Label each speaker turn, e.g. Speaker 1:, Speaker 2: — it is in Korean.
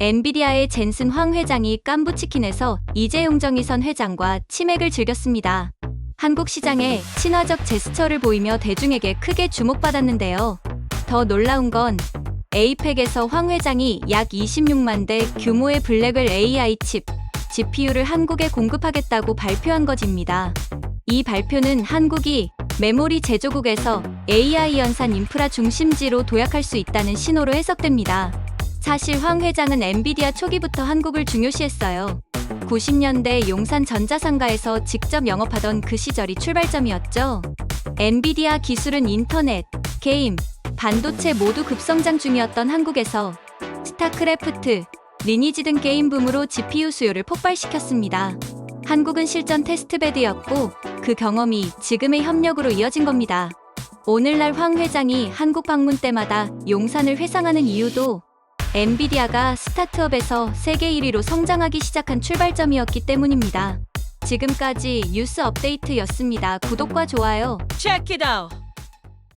Speaker 1: 엔비디아의 젠슨 황 회장이 깐부치킨에서 이재용 정의선 회장과 치맥을 즐겼습니다. 한국 시장에 친화적 제스처를 보이며 대중에게 크게 주목받았는데요. 더 놀라운 건 에이펙에서 황 회장이 약 26만 대 규모의 블랙을 AI 칩, GPU를 한국에 공급하겠다고 발표한 것입니다. 이 발표는 한국이 메모리 제조국에서 AI 연산 인프라 중심지로 도약할 수 있다는 신호로 해석됩니다. 사실 황 회장은 엔비디아 초기부터 한국을 중요시했어요. 90년대 용산 전자상가에서 직접 영업하던 그 시절이 출발점이었죠. 엔비디아 기술은 인터넷, 게임, 반도체 모두 급성장 중이었던 한국에서 스타크래프트, 리니지 등 게임 붐으로 GPU 수요를 폭발시켰습니다. 한국은 실전 테스트베드였고 그 경험이 지금의 협력으로 이어진 겁니다. 오늘날 황 회장이 한국 방문 때마다 용산을 회상하는 이유도 엔비디아가 스타트업에서 세계 1위로 성장하기 시작한 출발점이었기 때문입니다. 지금까지 뉴스 업데이트였습니다. 구독과 좋아요
Speaker 2: out.